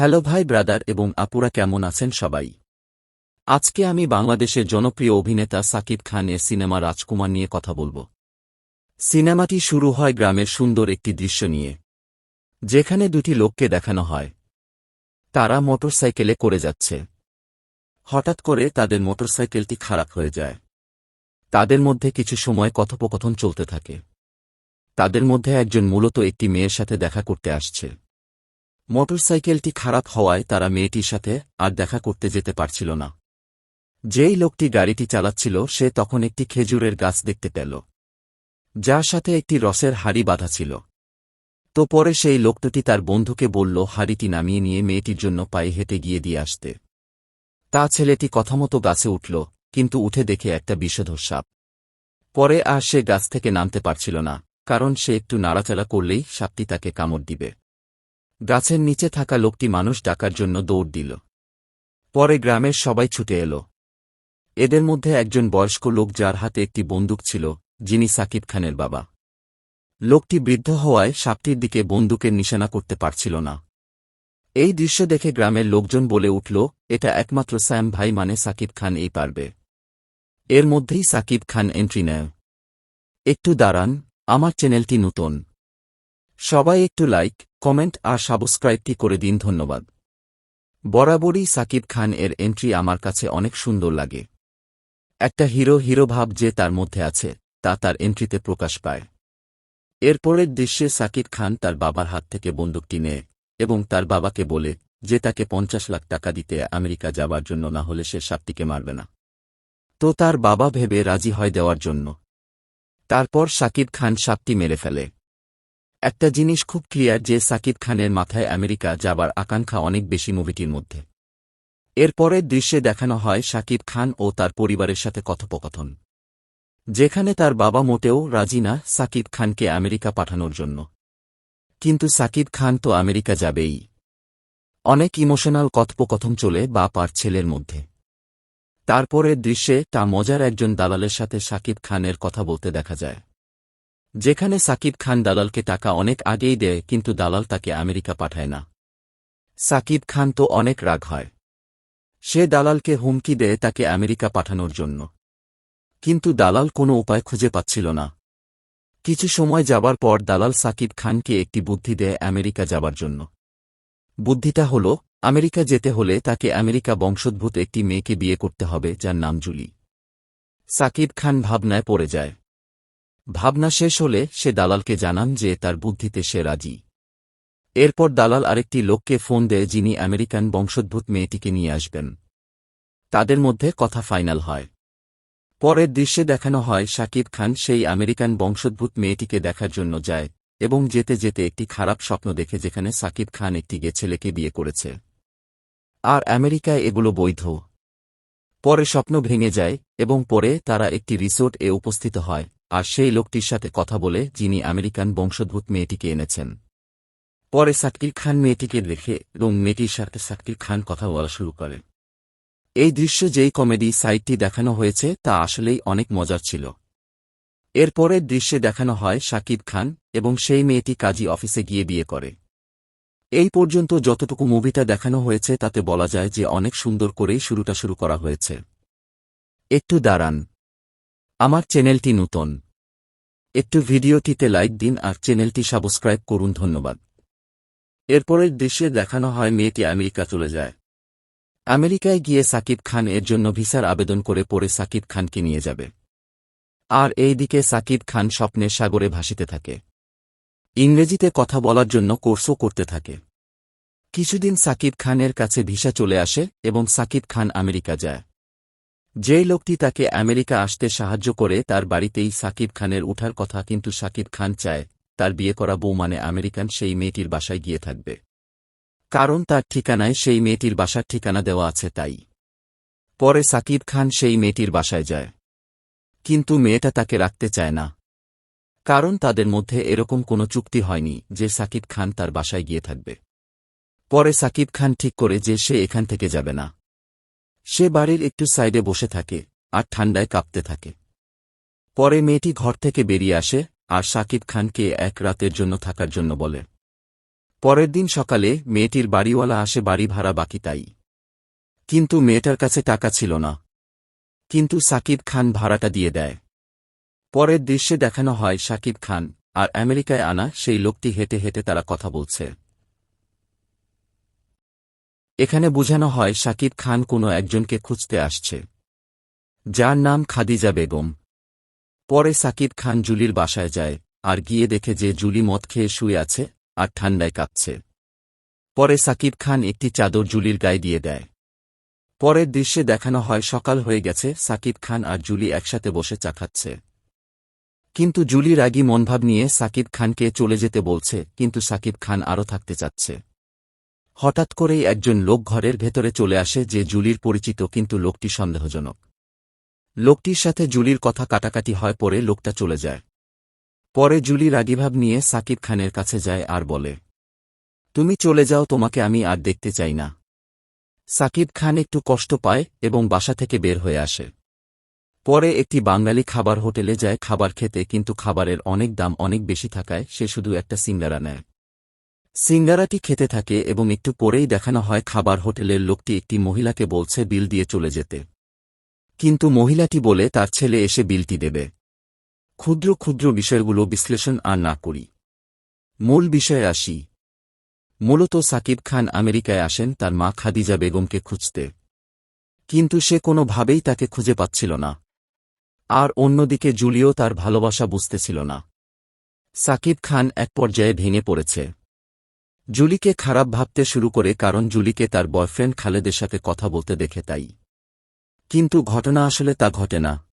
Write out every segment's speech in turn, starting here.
Hello ভাই brother এবং আপুরা কেমন আছেন সবাই? আজকে আমি বাংলাদেশের জনপ্রিয় অভিনেতা সাকিব খান এর সিনেমা রাজকুমার নিয়ে কথা বলব। সিনেমাটি শুরু হয় গ্রামের সুন্দর একটি দৃশ্য নিয়ে, যেখানে দুটি লোককে দেখানো হয়। তারা মোটরসাইকেলে করে যাচ্ছে। হঠাৎ করে তাদের মোটরসাইকেলটি খারাপ হয়ে যায়। তাদের মধ্যে কিছু সময় কথোপকথন চলতে থাকে। তাদের মধ্যে একজন মূলত একটি মেয়ের সাথে দেখা করতে আসছে। মোটরসাইকেলটি খারাপ হওয়ায় তারা মেয়েটির সাথে আর দেখা করতে যেতে পারছিল না। যেই লোকটি গাড়িটি চালাচ্ছিল, সে তখন একটি খেজুরের গাছ দেখতে পেল। যার সাথে একটি রসের হাড়ি বাঁধা ছিল। তো পরে সেই লোকটি তার বন্ধুকে বলল, হাড়িটি নামিয়ে নিয়ে মেয়েটির জন্য পায়ে হেঁটে গিয়ে দিয়ে আসতে। তা ছেলেটি কথামতো গাছে উঠল, কিন্তু উঠে দেখে একটা বিষধর সাপ। পরে আর সে গাছ থেকে নামতে পারছিল না, কারণ সে একটু নাড়াচাড়া করলেই সাপটি তাকে কামড় দিবে। গাছের নিচে থাকা লোকটি মানুষ ডাকার জন্য দৌড় দিল। পরে গ্রামের সবাই ছুটে এল। এদের মধ্যে একজন বয়স্ক লোক যার হাতে একটি বন্দুক ছিল, যিনি সাকিব খানের বাবা। লোকটি বৃদ্ধ হওয়ায় সাপটির দিকে বন্দুকের নিশানা করতে পারছিল না। এই দৃশ্য দেখে গ্রামের লোকজন বলে উঠল, এটা একমাত্র স্যাম ভাই মানে সাকিব খান এই পারবে। এর মধ্যেই সাকিব খান এন্ট্রি নেয়। একটু দাঁড়ান, আমার চ্যানেলটি নতুন। সবাই একটু লাইক কমেন্ট আর সাবস্ক্রাইবটি করে দিন, ধন্যবাদ। বরাবরই সাকিব খান এর এন্ট্রি আমার কাছে অনেক সুন্দর লাগে। একটা হিরো হিরো ভাব যে তার মধ্যে আছে, তা তার এন্ট্রিতে প্রকাশ পায়। এরপরের দৃশ্যে সাকিব খান তার বাবার হাত থেকে বন্দুকটি নেয় এবং তার বাবাকে বলে যে তাকে পঞ্চাশ লাখ টাকা দিতে আমেরিকা যাবার জন্য না হলে সে সাপটিকে মারবে না। তো তার বাবা ভেবে রাজি হয় দেওয়ার জন্য। তারপর সাকিব খান সাপটি মেরে ফেলে। একটা জিনিস খুব ক্লিয়ার যে সাকিব খানের মাথায় আমেরিকা যাবার আকাঙ্ক্ষা অনেক বেশি মুভিটির মধ্যে। এরপরের দৃশ্যে দেখানো হয় সাকিব খান ও তার পরিবারের সাথে কথোপকথন। যেখানে তার বাবা মোটেও রাজি না সাকিব খানকে আমেরিকা পাঠানোর জন্য। কিন্তু সাকিব খান তো আমেরিকা যাবেই। অনেক ইমোশনাল কথোপকথন চলে বাপ আর ছেলের মধ্যে। তারপরের দৃশ্যে তা মজার একজন দালালের সাথে সাকিব খানের কথা বলতে দেখা যায়। যেখানে সাকিব খান দালালকে টাকা অনেক আগেই দেয়, কিন্তু দালাল তাকে আমেরিকা পাঠায় না। সাকিব খান তো অনেক রাগ হয়। সে দালালকে হুমকি দেয় তাকে আমেরিকা পাঠানোর জন্য। কিন্তু দালাল কোনো উপায় খুঁজে পাচ্ছিল না। কিছু সময় যাবার পর দালাল সাকিব খানকে একটি বুদ্ধি দেয় আমেরিকা যাবার জন্য। বুদ্ধিটা হল, আমেরিকা যেতে হলে তাকে আমেরিকা বংশোদ্ভূত একটি মেয়েকে বিয়ে করতে হবে, যার নাম জুলি। সাকিব খান ভাবনায় পড়ে যায়। ভাবনা শেষ হলে সে দালালকে জানান যে তার বুদ্ধিতে সে রাজি। এরপর দালাল আরেকটি লোককে ফোন দেয় যিনি আমেরিকান বংশোদ্ভূত মেয়েটিকে নিয়ে আসবেন। তাদের মধ্যে কথা ফাইনাল হয়। পরের দৃশ্যে দেখানো হয় শাকিব খান সেই আমেরিকান বংশোদ্ভূত মেয়েটিকে দেখার জন্য যায় এবং যেতে যেতে একটি খারাপ স্বপ্ন দেখে যেখানে সাকিব খান একটি গে ছেলেকে বিয়ে করেছে। আর আমেরিকায় এগুলো বৈধ। পরে স্বপ্ন ভেঙে যায় এবং পরে তারা একটি রিসোর্ট এ উপস্থিত হয়। আর সেই লোকটির সাথে কথা বলে যিনি আমেরিকান বংশোদ্ভূত মেয়েটিকে এনেছেন। পরে সাকিব খান মেয়েটিকে দেখে এবং মেয়েটির সাথে সাকিব খান কথা বলা শুরু করে এই দৃশ্য যেই কমেডি সাইটটি দেখানো হয়েছে তা আসলেই অনেক মজার ছিল। এরপরের দৃশ্যে দেখানো হয় শাকিব খান এবং সেই মেয়েটি কাজী অফিসে গিয়ে বিয়ে করে। এই পর্যন্ত যতটুকু মুভিটা দেখানো হয়েছে তাতে বলা যায় যে অনেক সুন্দর করেই শুরুটা শুরু করা হয়েছে। একটু দাঁড়ান। আমার চ্যানেলটি নূতন। একটু ভিডিওটিতে লাইক দিন আর চ্যানেলটি সাবস্ক্রাইব করুন, ধন্যবাদ। এরপরের দৃশ্যে দেখানো হয় মেয়েটি আমেরিকা চলে যায়। আমেরিকায় গিয়ে সাকিব খান এর জন্য ভিসার আবেদন করে পরে সাকিব খানকে নিয়ে যাবে। আর এই দিকে সাকিব খান স্বপ্নের সাগরে ভাসিতে থাকে। ইংরেজিতে কথা বলার জন্য কোর্সও করতে থাকে। কিছুদিন সাকিব খানের কাছে ভিসা চলে আসে এবং সাকিব খান আমেরিকা যায়। যেই লোকটি তাকে আমেরিকা আসতে সাহায্য করে তার বাড়িতেই সাকিব খানের উঠার কথা, কিন্তু সাকিব খান চায় তার বিয়ে করা বউ মানে আমেরিকান, সেই মেয়েটির বাসায় গিয়ে থাকবে। কারণ তার ঠিকানায় সেই মেয়েটির বাসার ঠিকানা দেওয়া আছে তাই। পরে সাকিব খান সেই মেয়েটির বাসায় যায়। কিন্তু মেয়েটা তাকে রাখতে চায় না। কারণ তাদের মধ্যে এরকম কোনো চুক্তি হয়নি যে সাকিব খান তার বাসায় গিয়ে থাকবে। পরে সাকিব খান ঠিক করে যে সে এখান থেকে যাবে না। সে বাড়ির একটু সাইডে বসে থাকে আর ঠান্ডায় কাঁপতে থাকে। পরে মেয়েটি ঘর থেকে বেরিয়ে আসে আর সাকিব খানকে এক রাতের জন্য থাকার জন্য বলে। পরের দিন সকালে মেয়েটির বাড়িওয়ালা আসে বাড়ি ভাড়া বাকি তাই। কিন্তু মেয়েটার কাছে টাকা ছিল না। কিন্তু সাকিব খান ভাড়াটা দিয়ে দেয়। পরের দৃশ্যে দেখানো হয় সাকিব খান আর আমেরিকায় আনা সেই লোকটি হেঁটে হেঁটে তারা কথা বলছে। এখানে বোঝানো হয় সাকিব খান কোনো একজনকে খুঁজতে আসছে। যার নাম খাদিজা বেগম। পরে সাকিব খান জুলির বাসায় যায়, আর গিয়ে দেখে যে জুলি মদ খেয়ে শুয়ে আছে, আর ঠান্ডায় কাঁপছে। পরে সাকিব খান একটি চাদর জুলির গায়ে দিয়ে দেয়। পরের দৃশ্যে দেখানো হয়, সকাল হয়ে গেছে, সাকিব খান আর জুলি একসাথে বসে চা খাচ্ছে। কিন্তু জুলি রাগী মনভাব নিয়ে সাকিব খানকে চলে যেতে বলছে, কিন্তু সাকিব খান আরও থাকতে চাচ্ছে। হঠাৎ করেই একজন লোক ঘরের ভেতরে চলে আসে যে জুলির পরিচিত, কিন্তু লোকটি সন্দেহজনক। লোকটির সাথে জুলির কথা কাটাকাটি হয় পরে লোকটা চলে যায়। পরে জুলি রাগীভাব নিয়ে সাকিব খানের কাছে যায় আর বলে, তুমি চলে যাও, তোমাকে আমি আর দেখতে চাই না। সাকিব খান একটু কষ্ট পায় এবং বাসা থেকে বের হয়ে আসে। পরে একটি বাঙালি খাবার হোটেলে যায় খাবার খেতে, কিন্তু খাবারের অনেক দাম অনেক বেশি থাকায় সে শুধু একটা সিঙ্গারা নেয়। সিঙ্গারাটি খেতে থাকে এবং একটু পরেই দেখানো হয় খাবার হোটেলের লোকটি একটি মহিলাকে বলছে বিল দিয়ে চলে যেতে। কিন্তু মহিলাটি বলে, তার ছেলে এসে বিলটি দেবে। ক্ষুদ্র ক্ষুদ্র বিষয়গুলো বিশ্লেষণ আর না করি। মূল বিষয়ে আসি। মূলত সাকিব খান আমেরিকায় আসেন, তার মা খাদিজা বেগমকে খুঁজতে। কিন্তু সে কোনোভাবেই তাকে খুঁজে পাচ্ছিল না। আর অন্যদিকে জুলিও তার ভালোবাসা বুঝতেছিল না। সাকিব খান এক পর্যায়ে ভেঙে পড়েছে। জুলিকে খারাপ ভাবতে শুরু করে কারণ জুলিকে তার বয়ফ্রেন্ড খালেদের সাথে কথা বলতে দেখে তাই। কিন্তু ঘটনা আসলে তা ঘটে না।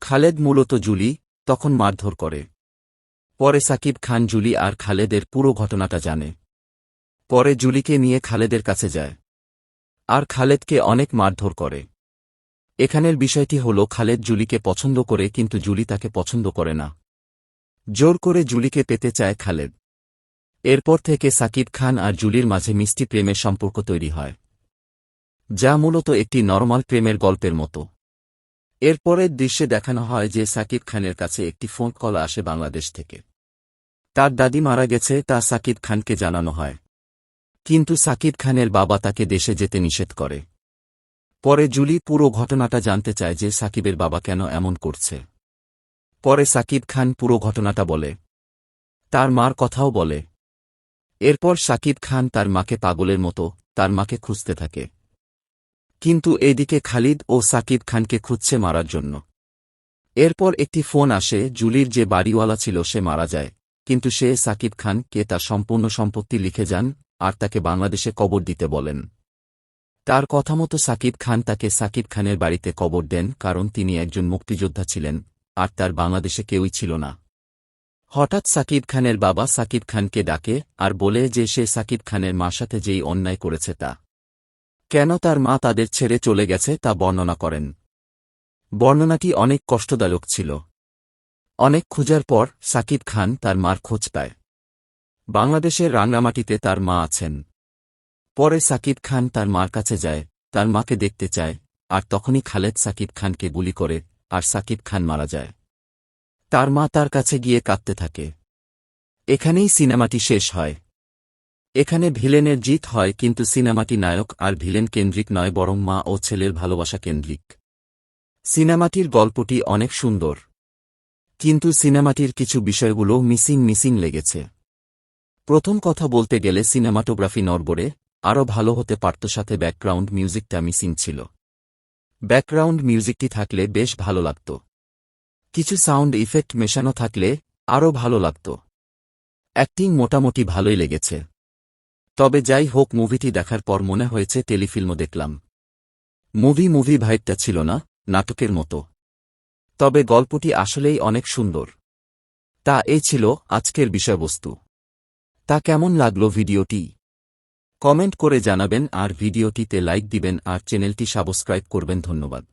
খালেদ মূলত জুলি, তখন মারধর করে। পরে সাকিব খান জুলি আর খালেদের পুরো ঘটনাটা জানে। পরে জুলিকে নিয়ে খালেদের কাছে যায়। আর খালেদকে অনেক মারধর করে। এখানের বিষয়টি হল খালেদ জুলিকে পছন্দ করে কিন্তু জুলি তাকে পছন্দ করে না। জোর করে জুলিকে পেতে চায় খালেদ। এরপর থেকে সাকিব খান আর জুলির মাঝে মিষ্টি প্রেমের সম্পর্ক তৈরি হয়, যা মূলত একটি নরমাল প্রেমের গল্পের মতো। এরপরের দৃশ্যে দেখানো হয় যে সাকিব খানের কাছে একটি ফোন কল আসে বাংলাদেশ থেকে। তার দাদি মারা গেছে, তা সাকিব খানকে জানানো হয়। কিন্তু সাকিব খানের বাবা তাকে দেশে যেতে নিষেধ করে। পরে জুলি পুরো ঘটনাটা জানতে চায় যে সাকিবের বাবা কেন এমন করছে। পরে সাকিব খান পুরো ঘটনাটা বলে। তার মার কথাও বলে। এরপর সাকিব খান তার মাকে পাগলের মতো তার মাকে খুঁজতে থাকে। কিন্তু এদিকে খালিদ ও সাকিব খানকে খুঁজছে মারার জন্য। এরপর একটি ফোন আসে, জুলির যে বাড়িওয়ালা ছিল সে মারা যায়, কিন্তু সে সাকিব খানকে তার সম্পূর্ণ সম্পত্তি লিখে যান আর তাকে বাংলাদেশে কবর দিতে বলেন। তার কথা মতো সাকিব খান তাকে সাকিব খানের বাড়িতে কবর দেন, কারণ তিনি একজন মুক্তিযোদ্ধা ছিলেন, আর তার বাংলাদেশে কেউই ছিল না। হঠাৎ সাকিব খানের বাবা সাকিব খানকে ডাকে আর বলে যে সে সাকিব খানের মা সাথে যেই অন্যায় করেছে তা। কেন তার মা তাদের ছেড়ে চলে গেছে তা বর্ণনা করেন। বর্ণনাটি অনেক কষ্টদায়ক ছিল। অনেক খোঁজার পর সাকিব খান তার মার খোঁজ পায়। বাংলাদেশের রাঙ্গামাটিতে তার মা আছেন। পরে সাকিব খান তার মার কাছে যায়, তার মাকে দেখতে চায়, আর তখনই খালেদ সাকিব খানকে গুলি করে, আর সাকিব খান মারা যায়। তার মা তার কাছে গিয়ে কাঁদতে থাকে। এখানেই সিনেমাটি শেষ হয়। এখানে ভিলেনের জিত হয়, কিন্তু সিনেমাটি নায়ক আর ভিলেন কেন্দ্রিক নয়, বরং মা ও ছেলের ভালোবাসা কেন্দ্রিক। সিনেমাটির গল্পটি অনেক সুন্দর। কিন্তু সিনেমাটির কিছু বিষয়গুলো মিসিং মিসিং লেগেছে। প্রথম কথা বলতে গেলে সিনেমাটোগ্রাফি নরবরে আরও ভালো হতে পারত সাথে ব্যাকগ্রাউন্ড মিউজিকটা মিসিং ছিল। ব্যাকগ্রাউন্ড মিউজিকটি থাকলে বেশ ভালো লাগত। কিছু সাউন্ড ইফেক্ট মেশানো থাকলে আরও ভালো লাগত। অ্যাক্টিং মোটামুটি ভালোই লেগেছে। তবে যাই হোক, মুভিটি দেখার পর মনে হয়েছে টেলিফিল্মও দেখলাম। মুভি মুভি ভাইবটা ছিল না, নাটকের মতো। তবে গল্পটি আসলেই অনেক সুন্দর। তা এই ছিল আজকের বিষয়বস্তু। তা কেমন লাগল ভিডিওটি? কমেন্ট করে জানাবেন আর ভিডিওটিতে লাইক দিবেন আর চ্যানেলটি সাবস্ক্রাইব করবেন ধন্যবাদ।